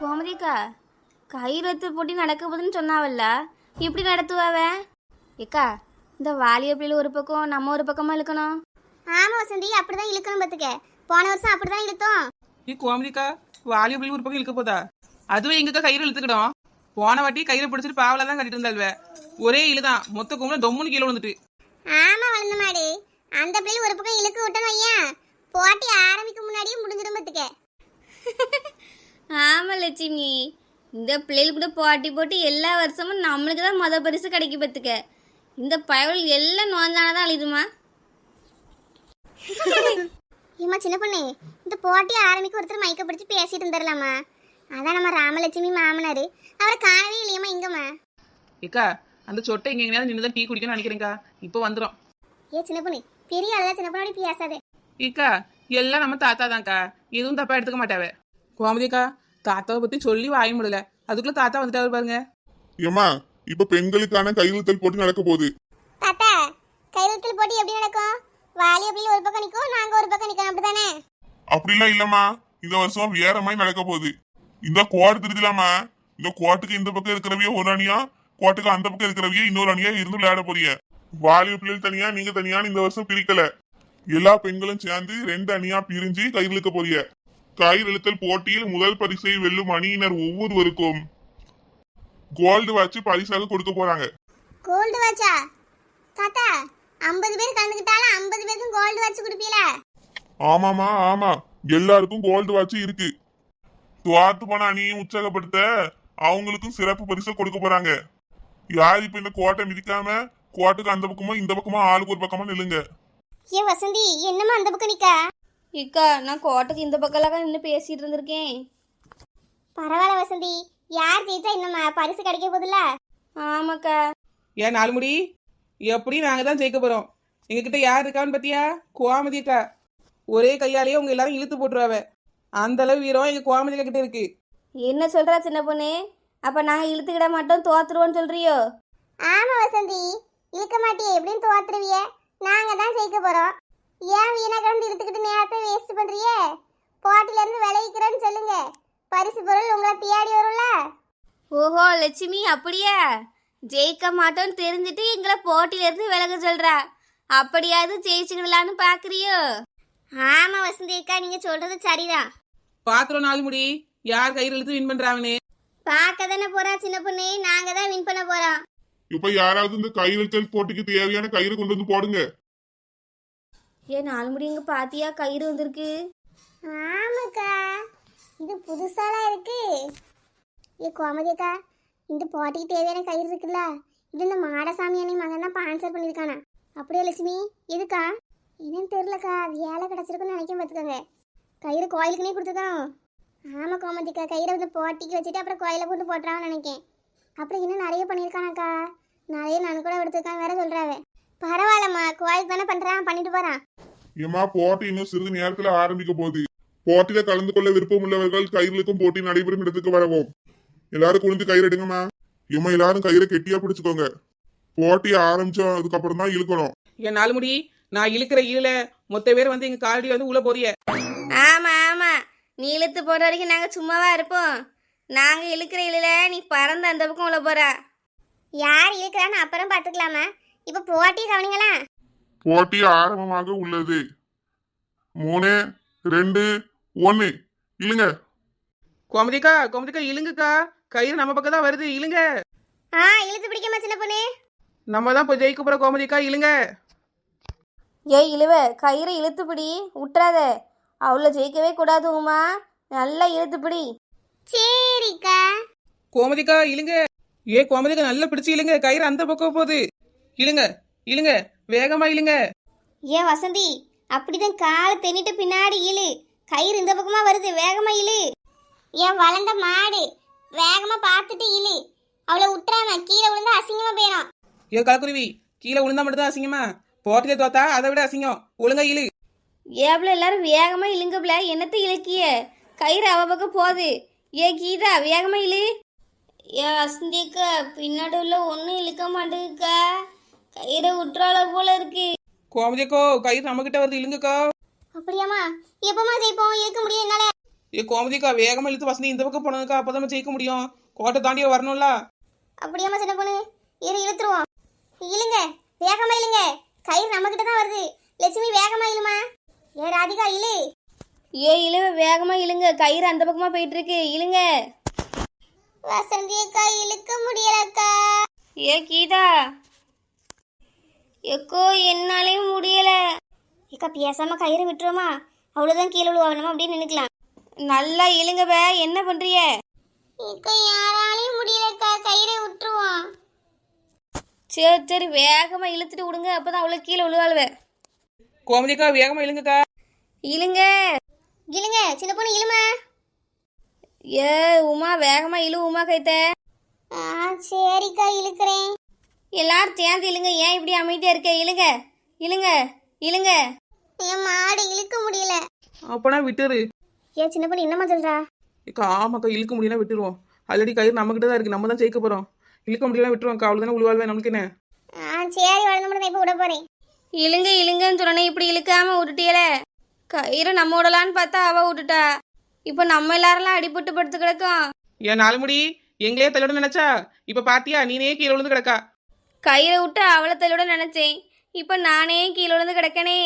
கோமதிக்கா கயிறு போட்டி நடக்க போகுதுன்னு சொன்னாவல்ல. இப்படி நடத்துவாவ ஏக்கா இந்த வாலிய பிள்ளை ஒரு பக்கம் நம்ம ஒரு பக்கமா இழுக்கணும். ஆமா வசந்தி அப்படிதான் இழுக்கணும் பாத்துக்க. போன வருஷம் அப்படிதான் இழுத்தோம். நீ கோமதிக்கா வாலிய பிள்ளை ஒரு பக்கம் இழுக்க போதா? அதுவே எங்கக்கா கயிறு இழுத்துக்கிடும். போன வாட்டி கயிறு பிடிச்சிட்டு பாவல தான் கட்டிட்டு இருந்தாள்வ ஒரே இழுதான். மொத்த கும்பல டொம்முன்னு கீழே விழுந்துட்டு. ஆமா வளர்ந்த மாடு. அந்த பிள்ளை ஒரு பக்கம் இழுக்க விட்டோம் ஐயா போட்டி ஆரம்பிக்க முன்னாடியே முடிஞ்சிடும் பாத்துக்க. ஆமா லட்சுமி. இந்த பிள்ளைகள் கூட போட்டி போட்டு எல்லா வருஷமும் நம்மளுக்கு தான் மொத பரிசு கிடைக்க பத்துக்க. இந்த பயவல் எல்லாம் நோந்தானதான் அழிதுமா ஏமா சின்ன பொண்ணு இந்த போட்டி ஆரம்பிக்க ஒருத்தர் மைக்க பிடிச்சு பேசிட்டு இருந்துடலாமா அதான் நம்ம ராமலட்சுமி மாமனாரு. அவரை காணவே இல்லையம்மா இங்கம்மா. ஏக்கா அந்த சொட்டை இங்க எங்கேயாவது நின்று தான் டீ குடிக்கணும்னு நினைக்கிறேங்க்கா இப்போ வந்துடும் ஏ சின்ன பொண்ணு பெரிய ஆளா சின்ன பொண்ணு பேசாதே. ஏக்கா எல்லாம் நம்ம தாத்தா தான்க்கா. எதுவும் தப்பா எடுத்துக்க மாட்டாவ. கோமதிக்கா தாத்தாவை பத்தி சொல்லி வாய முடியல அதுக்குள்ள தாத்தா வந்துட்டாரு பாருங்க. ஏம்மா இப்ப பெண்களுக்கான கையெழுத்தல் போட்டி நடக்க போகுது. தாத்தா கையெழுத்தில் போட்டி எப்படி நடக்கும்? வாலி அப்படி ஒரு பக்கம் நிற்கும் நாங்க ஒரு பக்கம் நிற்கணும் அப்படிதானே அப்படிலாம் இல்லம்மா. இந்த வருஷம் வேற மாதிரி நடக்க போகுது. இந்த கோடு தெரிஞ்சிலாமா இந்த கோட்டுக்கு இந்த பக்கம் இருக்கிறவிய ஒரு அணியா? கோட்டுக்கு அந்த பக்கம் இருக்கிறவிய இன்னொரு அணியா இருந்து விளையாட போறீங்க வாலிப பிள்ளைகள் தனியா நீங்க தனியான்னு இந்த வருஷம் பிரிக்கல. எல்லா பெண்களும் சேர்ந்து ரெண்டு அணியா பிரிஞ்சு கயிறு இழுக்க போறீங்க கயிறு இழுத்தல் போட்டியில் முதல் பரிசை வெல்லும் அணியினர் ஒவ்வொருவருக்கும் கோல்டு வாட்ச் பரிசாக கொடுக்க போறாங்க. கோல்டு வாட்சா தாத்தா ஐம்பது பேர் கலந்துக்கிட்டாலும் ஐம்பது பேருக்கும் கோல்டு வாட்ச் கொடுப்பீங்களா ஆமாமா ஆமா. எல்லாருக்கும் கோல்டு வாட்ச் இருக்கு. துவாத்து போன அணியை உற்சாகப்படுத்த அவங்களுக்கும் சிறப்பு பரிசு கொடுக்க போறாங்க. யார் இப்ப இந்த கோட்டை மிதிக்காம கோட்டுக்கு அந்த பக்கமா இந்த பக்கமா ஆளுக்கு ஒரு பக்கமா நில்லுங்க. ஏ வசந்தி என்னம்மா அந்த பக்கம் நிக்கா? இக்கா நான் கோட்டைக்கு இந்த பக்கம்லாம் நின்று பேசிட்டு இருந்திருக்கேன். பரவாயில்ல வசந்தி. யார் ஜெயிச்சா என்னம்மா பரிசு கிடைக்க போதில்ல ஆமாக்கா. ஏன் நாலு முடி எப்படி நாங்க தான் ஜெயிக்க போறோம்? எங்ககிட்ட யார் இருக்கான்னு பாத்தியா? கோமதி அக்கா. ஒரே கையாலேயே உங்க எல்லாரும் இழுத்து போட்டுருவாவ. அந்த அளவு வீரம் எங்க கோமதி அக்கா கிட்ட இருக்கு. என்ன சொல்றா சின்ன பொண்ணு? அப்ப நாங்க இழுத்துக்கிட மாட்டோம் தோத்துருவோம்னு சொல்றியோ? ஆமா வசந்தி. இழுக்க மாட்டியே எப்படியும் தோத்துருவிய நாங்க தான் ஜெயிக்க போறோம். ஏன் வீணா கிடந்து இழுத்துக்கிட்டு நேரத்தை வேஸ்ட் பண்றியே போட்டில இருந்து விளைவிக்கிறேன்னு சொல்லுங்க. பரிசு பொருள் உங்களை தேடி வரும்ல. ஓஹோ லட்சுமி அப்படியா? ஜெயிக்க மாட்டோம்னு தெரிஞ்சுட்டு எங்களை போட்டியில இருந்து விலக சொல்றா. அப்படியாவது ஜெயிச்சுக்கிடலான்னு பாக்குறியோ? ஆமா வசந்தி அக்கா நீங்க சொல்றது சரிதான். பாத்திரம் நாலு முடி. யார் கயிறு இழுத்து வின் பண்றாங்கன்னு? பார்க்க தானே போறா சின்ன பொண்ணு. நாங்க தான் வின் பண்ண போறோம். இப்ப யாராவது இந்த கையெழுத்தல் போட்டிக்கு தேவையான கயிறு கொண்டு வந்து போடுங்க. ஏன் நாலு முடி இங்க பாத்தியா? கயிறு வந்திருக்கு. ஆமாக்கா. இது புதுசாலாம் இருக்கு. ஏ கோமதி அக்கா இந்த போட்டிக்கு தேவையான கயிறு இருக்குல்ல? இது இந்த மாடசாமி அண்ணி மகன் தான் ஸ்பான்சர் பண்ணியிருக்கானா? அப்படியே லட்சுமி? எதுக்கா? என்னன்னு தெரியலக்கா. வேலை கிடச்சிருக்குன்னு நினைக்க பார்த்துக்கோங்க. கயிறு கோயிலுக்குனே கொடுத்துருக்கோம். ஆமாம் கோமதிக்கா கயிறை வந்து போட்டிக்கு வச்சுட்டு அப்புறம் கோயிலை போட்டு போட்டுறான்னு நினைக்கேன். அப்புறம் இன்னும் நிறைய பண்ணியிருக்கானாக்கா? நிறைய நான் கூட எடுத்துருக்கான் வேற சொல்கிறாவே பரவாயில்லம்மா கோயிலுக்கு தானே பண்ணுறான் பண்ணிட்டு போகிறான் ஏமா போட்டி இன்னும் சிறிது நேரத்துல ஆரம்பிக்க போகுது. போட்டியில கலந்து கொள்ள விருப்பம் உள்ளவர்கள் கயிறுக்கும் போட்டி நடைபெறும் இடத்துக்கு வரவும். எல்லாரும் குனிந்து கயிறு எடுங்கம்மா ஏம்மா எல்லாரும் கயிறை கெட்டியா பிடிச்சுக்கோங்க. போட்டி ஆரம்பிச்சதுக்கு அப்புறம் தான் இழுக்கணும். என் நாலு முடி நான் இழுக்கிற ஈழ மொத்த பேர் வந்து எங்க காலடி வந்து உள்ள போறிய. ஆமா ஆமா. நீ இழுத்து போற வரைக்கும் நாங்க சும்மாவா இருப்போம். நாங்க இழுக்கிற இழுல நீ பறந்து அந்த பக்கம் உள்ள போறா. யார் இழுக்கிறான்னு அப்புறம் பார்த்துக்கலாமா? இப்போ போட்டி கவனிங்களா? போட்டி ஆரம்பமாக உள்ளது. மூணு ரெண்டு ஒன்னு. இல்லைங்க கோமதிக்கா கோமதிக்கா இழுங்குக்கா. கயிறு நம்ம பக்கம் தான் வருது. இழுங்க. ஆ இழுத்து பிடிக்காம சின்ன பொண்ணு. நம்ம தான் இப்போ ஜெயிக்க போற கோமதிக்கா இழுங்க. ஏய் இழுவ. கயிறை இழுத்துப்பிடி விட்டுறாத அவளை ஜெயிக்கவே கூடாது உமா. நல்லா இழுத்துப்பிடி சரிக்கா. கோமதிக்கா இழுங்க ஏ கோமதிக்கா நல்லா பிடிச்சு இழுங்க கயிறு அந்த பக்கம் போகுது. இழுங்க இழுங்க வேகமா இழுங்க ஏன் வசந்தி அப்படிதான் காலை தென்னிட்டு பின்னாடி இழு. கயிறு இந்த பக்கமா வருது. வேகமா இழு. ஏன் வளர்ந்த மாடு. வேகமா பார்த்துட்டு இழு. அவளை விட்டுறாம கீழே விழுந்தா அசிங்கமா போயிடும் ஏ கலக்குருவி கீழே விழுந்தா மட்டும் தான் அசிங்கமா? போட்டிலே தோத்தா அதை விட அசிங்கம். ஒழுங்கா இழு. ஏப்ல எல்லாரும் வேகமா இழுங்கப்ல என்னத்தை இழுக்கிய? கயிறு அவ பக்கம் போகுது. ஏ கீதா வேகமா இழு. ஏ வசந்திக்கா பின்னாடி உள்ள ஒன்றும் இழுக்க மாட்டேங்குக்கா. கயிறை விட்டுறாள போல இருக்கு. கோமதிக்கோ கயிறு நம்ம கிட்ட வருது இழுங்கக்கோ. அப்படியாம்மா எப்பமா ஜெயிப்போம்? இருக்க முடியும் என்னால. ஏ கோமதிக்கா வேகமா இழுத்து வசந்தி இந்த பக்கம் போனதுக்கா அப்பதான் ஜெயிக்க முடியும். கோட்டை தாண்டி வரணும்ல. அப்படியாம்மா சின்ன பொண்ணு. இரு இழுத்துருவோம். இழுங்க வேகமா இழுங்க. கயிறு நம்ம கிட்ட தான் வருது. லட்சுமி வேகமா இழுமா. ஏ ராதிகா இழு. ஏ இழுவ வேகமா இழுங்க. கயிறு அந்த பக்கமா போயிட்டு இருக்கு இழுங்க. வசந்தி அக்கா இழுக்க முடியலக்கா. ஏ கீதா. எக்கோ என்னாலையும் முடியல. ஏக்கா பேசாம கயிறு விட்டுருவோமா? அவ்வளவுதான் கீழே விழுவாங்க அப்படியே நின்னுக்கலாம். நல்லா இழுங்க பே என்ன பண்றிய ஏக்கா யாராலையும் முடியலக்கா கயிறை விட்டுருவோம். சரி சரி வேகமா இழுத்துட்டு விடுங்க. அப்பதான் அவ்வளோ கீழே விழுவாளுவ. கோமதிக்கா வேகமா இழுங்கக்கா. இழுங்க. இழுங்க சின்ன பொண்ணு இழுமா. ஏ உமா வேகமா இழு உமா கைத்த. ஆ சரிக்கா இழுக்கிறேன். எல்லாரும் சேர்ந்து இழுங்க ஏன் இப்படி அமைதியா இருக்க? இழுங்க இழுங்க இழுங்க. என் மாடு இழுக்க முடியல. அப்பனா விட்டுரு. ஏன் சின்ன பொண்ணு என்னம்மா சொல்றா? ஏக்கா ஆமாக்கா இழுக்க முடியல விட்டுருவோம். ஆல்ரெடி கயிறு நம்மகிட்ட தான் இருக்கு நம்ம தான் ஜெயிக்க போறோம். இழுக்க முடியல விட்டுருவோம்க்கா அவ்வளவுதானே உழுவாள்வே நம்மளுக்கு என்ன? ஆ சரி வளர்ந்து மட்டும் இப்போ விட போறேன். இழுங்க இழுங்கன்னு சொன்னே இப்படி இழுக்காம விட்டுட்டியல கயிறு நம்ம விடலான்னு பார்த்தா அவ விட்டுட்டா. இப்போ நம்ம எல்லாரெல்லாம் அடிபட்டு படுத்து கிடக்கும். ஏன் நாலு முடி எங்களே தலையோட நினைச்சா? இப்ப பாத்தியா நீனே கீழே விழுந்து கிடக்கா? கயிறை விட்டு அவளை தலையோட நினைச்சேன். இப்போ நானே கீழே விழுந்து கிடக்கனே.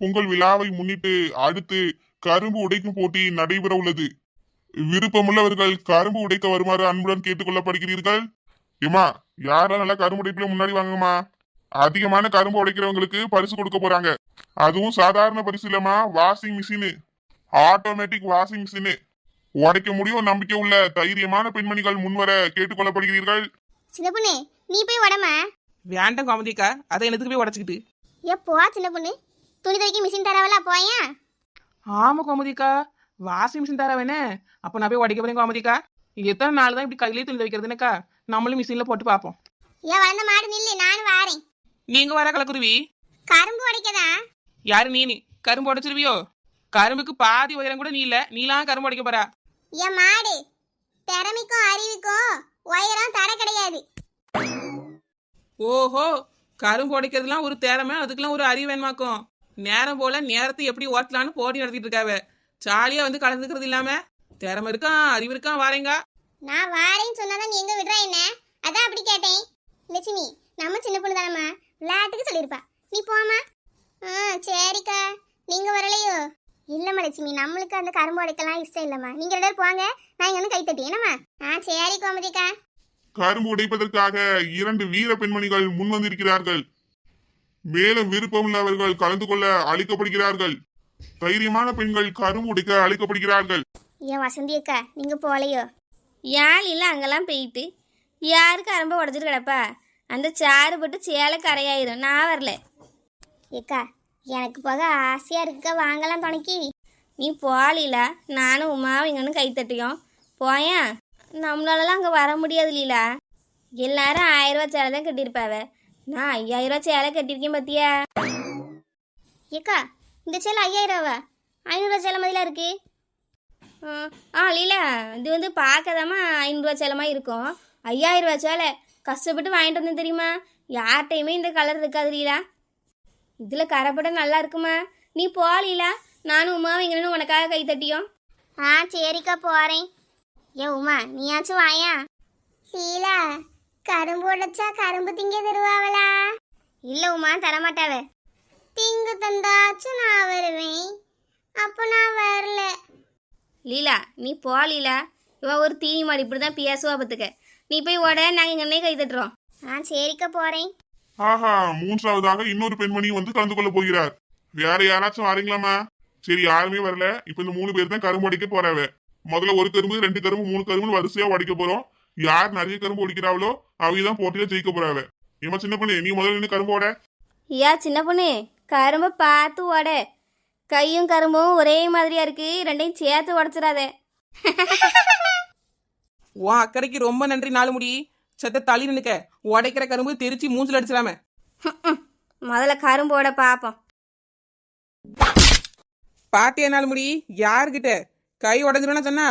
பொங்கல் விழாவை முன்னிட்டு அடுத்து கரும்பு உடைக்கும் போட்டி நடைபெற உள்ளது. விருப்பமுள்ளவர்கள் கரும்பு உடைக்க வருமாறு அன்புடன் கேட்டுக்கொள்ளப்படுகிறீர்கள்? ஏமா யாரெல்லாம் நல்லா கரும்பு உடைப்புல முன்னாடி வாங்கம்மா அதிகமான கரும்பு உடைக்கிறவங்களுக்கு பரிசு கொடுக்க போறாங்க. அதுவும் சாதாரண பரிசு இல்லம்மா washing machine automatic washing machine உடைக்க முடியும் நம்பிக்கை உள்ள தைரியமான பெண்மணிகள் முன்வர கேட்டுக்கொள்ளப்படுகிறீர்கள். சின்ன பொண்ணு நீ போய் உடமா வேண்டாம் கோமதிக்கா அதை எனக்கு போய் உடச்சிக்கிட்டு? எப்போ சின்ன பொண்ணு? துணி துவைக்க மிஷின் தரவல போயா ஆமா கோமதிக்கா வாஷிங் மிஷின் தர வேணே அப்ப நான் போய் உடைக்க போறேன் கோமதிக்கா எத்தனை நாள் தான் இப்படி கையிலே துணி துவைக்கிறதுனக்கா நம்மளும் மிஷின்ல போட்டு பார்ப்போம். ஏன் வளர்ந்த மாடு நில்லு நானும் வாரேன். நீங்க வர கலக்குருவி கரும்பு உடைக்கதா? யாரு நீ கரும்பு உடைச்சிருவியோ? கரும்புக்கு பாதி உயரம் கூட நீ இல்ல. நீலாம் கரும்பு உடைக்க போறா. என் மாடு திறமைக்கும் அறிவுக்கும் உயரம் தடை கிடையாது. ஓஹோ கரும்பு உடைக்கிறதுலாம் ஒரு திறமை அதுக்கெல்லாம் ஒரு அறிவு வேணுமாக்கும். நேரம் போல நேரத்தை எப்படி ஓட்டலான்னு போட்டி நடத்திட்டு இருக்காவ. ஜாலியா வந்து கலந்துக்கிறது இல்லாம திறமை இருக்கான் அறிவு இருக்கான் வாரேங்க? நான் வாரேன்னு சொன்னாதான் நீ எங்க விடுறா என்ன? அதான் அப்படி கேட்டேன். லட்சுமி நம்ம சின்ன பொண்ணு தானம்மா விளையாட்டுக்கு சொல்லியிருப்பா. நீ போமா ஆ சரிக்கா. நீங்க வரலையோ? இல்லம்மா லட்சுமி நம்மளுக்கு அந்த கரும்பு உடைக்கலாம் இஷ்டம் இல்லம்மா. நீங்க ரெண்டு பேரும் போங்க. நான் இங்க வந்து கை தட்டி என்னம்மா? ஆ சரி கோமதிக்கா. கரும்பு உடைப்பதற்காக இரண்டு வீர பெண்மணிகள் முன் வந்திருக்கிறார்கள். மேலும் விருப்பமுள்ளவர்கள் கலந்து கொள்ள அழைக்கப்படுகிறார்கள். தைரியமான பெண்கள் கரும்பு உடைக்க அழைக்கப்படுகிறார்கள். ஏன் வசந்தி அக்கா நீங்க போகலையோ? யாழ் இல்லை அங்கெல்லாம் போயிட்டு. யாருக்கு அரம்ப உடச்சிட்டு கிடப்பா? அந்த சாறு போட்டு சேலை கரையாயிரும். நான் வரல. ஏக்கா எனக்கு போக ஆசையா இருக்கா. வாங்கலாம் துணைக்கி. நீ போகலீலா நானும் உமாவும் இங்கன்னு கை தட்டியோம் போயா? நம்மளாலலாம் அங்கே வர முடியாது லீலா. எல்லாரும் ஆயிரம் ரூபா சேலை தான் கட்டியிருப்பாவ. நான் ஐயாயிரம் ரூபா சேலை கட்டியிருக்கேன் பார்த்தியா ஏக்கா இந்த சேலை ஐயாயிரம் ரூபாவா ஐநூறுரூவா சேலை மாதிரிலாம் இருக்கு. ஆ, ஆ லீலா. இது வந்து பார்க்கதாம்மா ஐநூறுரூவா சேலமா இருக்கும். ஐயாயிரம் ரூபா சேலை. கஷ்டப்பட்டு வாங்கிட்டு வந்தேன் தெரியுமா? யார்கிட்டையுமே இந்த கலர் இருக்காது லீலா. இதில் கரைப்பட நல்லா இருக்குமா? நீ போ லீலா. நானும் உமாவும் இங்கன்னு உனக்காக கை தட்டியோம். ஆ சரிக்கா போறேன். ஏ உமா நீயாச்சும் வாயா? சீலா கரும்பு உடைச்சா கரும்பு திங்க தருவாவளா? இல்ல உமா தரமாட்டாவ. திங்கு தந்தாச்சும் நான் வருவேன். அப்போ நான் வரல. லீலா நீ போ லீலா. இவ ஒரு தீனி மாடி இப்படி தான் பேசுவா பார்த்துக்க நீ போய் ஓட நாங்கள் இங்கன்னே கை தட்டுறோம். ஆ சரிக்கா போறேன். ஆஹா மூன்றாவதாக இன்னொரு பெண்மணி வந்து கலந்து கொள்ள போகிறார். வேற யாராச்சும் வரீங்களாமா சரி யாருமே வரல. இப்ப இந்த மூணு பேர் தான் கரும்பு உடைக்க போறாவ. முதல்ல ஒரு கரும்பு ரெண்டு கரும்பு மூணு கரும்பு வரிசையா உடைக்க போறோம். யார் நிறைய கரும்பு உடைக்கிறாங்களோ அவங்க தான் போட்டியில ஜெயிக்க போறாவ. ஏமா சின்ன பண்ணி நீ முதல்ல நின்று கரும்பு உட ஐயா சின்ன பொண்ணு கரும்பை பார்த்து ஓட. கையும் கரும்பும் ஒரே மாதிரியா இருக்கு. ரெண்டையும் சேர்த்து உடச்சிடாத. உன் அக்கறைக்கு ரொம்ப நன்றி நாலு முடி சத்த தள்ளி நினைக்க உடைக்கிற கரும்பு தெரிச்சு மூஞ்சில் அடிச்சிடாம. முதல்ல கரும்போட பார்ப்போம் பாத்தியா நாலு முடி? யாருக்கிட்ட? கை உடஞ்சிரும்னு சொன்னா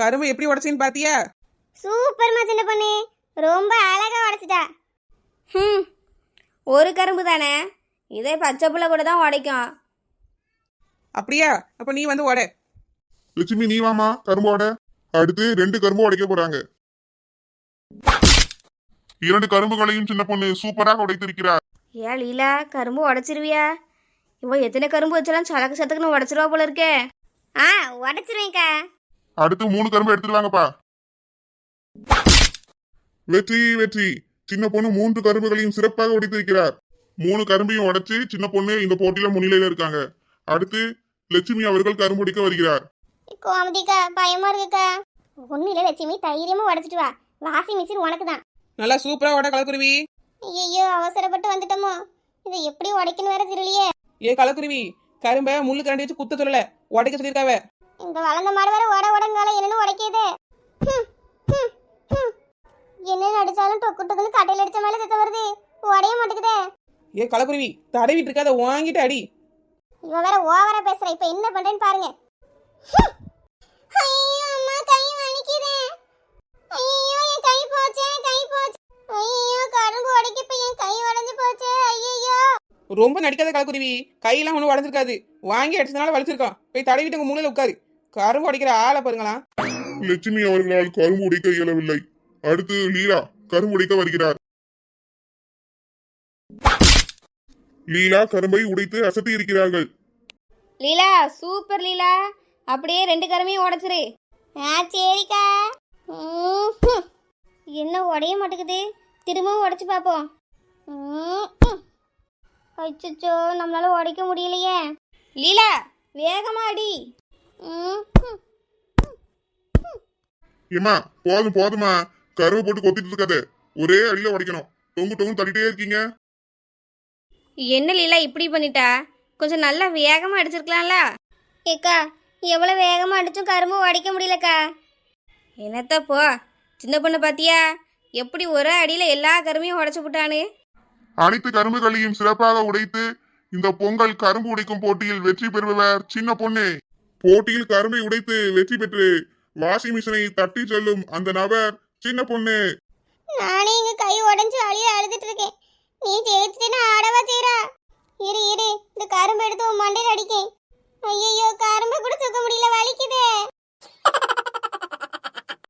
கரும்பு எப்படி உடைச்சின்னு பாத்தியா? சூப்பர்மா சின்ன பொண்ணு. ரொம்ப அழகா உடைச்சிட்டா. ம் ஒரு கரும்பு தானே? இதே பச்சை புள்ள கூட தான் உடைக்கும். அப்படியா? அப்ப நீ வந்து ஓட லட்சுமி நீ வாமா கரும்போட அடுத்து ரெண்டு கரும்பு உடைக்க போறாங்க. இரண்டு கரும்புகளையும் சின்ன பொண்ணு சூப்பராக உடைத்திருக்கிறார் ஏன் லீலா கரும்பு உடைச்சிருவியா? இவ எத்தனை கரும்பு வச்சாலும் சலக்கு சத்துக்குன்னு உடைச்சிருவா போல இருக்கே. ஆ உடச்சிருவேன்க்கா. அடுத்து மூணு கரும்பு எடுத்துருவாங்கப்பா வெற்றி வெற்றி. சின்ன பொண்ணு மூன்று கரும்புகளையும் சிறப்பாக உடைத்திருக்கிறார். மூணு கரும்பையும் உடைச்சு சின்ன பொண்ணு இந்த போட்டியில முன்னிலையில இருக்காங்க. அடுத்து லட்சுமி அவர்கள் கரும்பு உடைக்க வருகிறார். கோமதிக்கா பயமா இருக்குக்கா. ஒன்றும் இல்லை லட்சுமி தைரியமா உடச்சிட்டு வா. வாஷிங் மிஷின் உனக்கு தான் நல்லா சூப்பரா ஓட கலக்குருவி. ஐயோ அவசரப்பட்டு வந்துட்டோமோ. இதை எப்படி உடைக்கணும் வேற தெரியலையே. ஏ கலக்குருவி கரும்பை முள்ளு கரண்டி வச்சு குத்த சொல்லல. உடைக்க சொல்லியிருக்காவ. இந்த வளர்ந்த மாடு வேற உட உடங்கால என்னன்னு உடைக்கிது. என்ன அடிச்சாலும் டொக்கு டொக்குன்னு கட்டையில் அடிச்ச மேல சத்த வருது. உடைய மாட்டேங்குதே. ஏ கலக்குருவி தடவிட்டு இருக்காத வாங்கிட்டு அடி. இவ வேற ஓவரா பேசுற. இப்ப என்ன பண்றேன்னு பாருங்க. ரொம்ப நடிக்காத கலக்குருவி. கையெல்லாம் ஒன்றும் உடஞ்சிருக்காது வாங்கி அடிச்சதுனால வலிச்சிருக்கோம் போய் தடவிட்டு உங்க மூலையில உட்காரு. கரும்பு உடைக்கிற ஆளை பாருங்களா. லட்சுமி அவர்களால் கரும்பு உடைக்க இயலவில்லை. அடுத்து லீலா கரும்பு உடைக்க வருகிறார். லீலா கரும்பை உடைத்து அசத்தி இருக்கிறார்கள். லீலா சூப்பர் லீலா. அப்படியே ரெண்டு கருமையும் உடைச்சிரு. ஆ சரிக்கா. என்ன உடைய மாட்டேங்குது? திரும்பவும் உடைச்சு பார்ப்போம். அச்சச்சோ நம்மளால உடைக்க முடியலையே. லீலா வேகமா அடி. ம், ஹம். ஏமா போதும் போதுமா கரும்பு போட்டு கொத்திட்டு இருக்காத. ஒரே அடியில உடைக்கணும். தொங்கு தொங்கு தள்ளிட்டே இருக்கீங்க. என்ன லீலா இப்படி பண்ணிட்டா? கொஞ்சம் நல்லா வேகமா அடிச்சிருக்கலாம்ல? ஏக்கா எவ்வளோ வேகமாக அடிச்சும் கரும்பு உடைக்க முடியலக்கா. என்னத்த போ. சின்ன பொண்ணு பாத்தியா? எப்படி ஒரே அடியில எல்லா கருமையும் உடைச்சு விட்டானு அனைத்து கரும்புகளையும் சிறப்பாக உடைத்து இந்த பொங்கல் கரும்பு உடைக்கும் போட்டியில் வெற்றி பெறுபவர் சின்ன பொண்ணு. போட்டியில் கரும்பை உடைத்து வெற்றி பெற்று வாஷிங் மிஷினை தட்டி செல்லும் அந்த நபர் சின்ன பொண்ணு. நானே இங்க கை உடைஞ்சு அழிய அழுதுட்டு இருக்கேன். நீ ஜெயிச்சுட்டு ஆடவா செய்யறா இரு இரு இந்த கரும்பு எடுத்து உன் மண்டையில் அடிக்கேன். ஐயோ கரும்பு கூட தூக்க முடியல வலிக்குதே.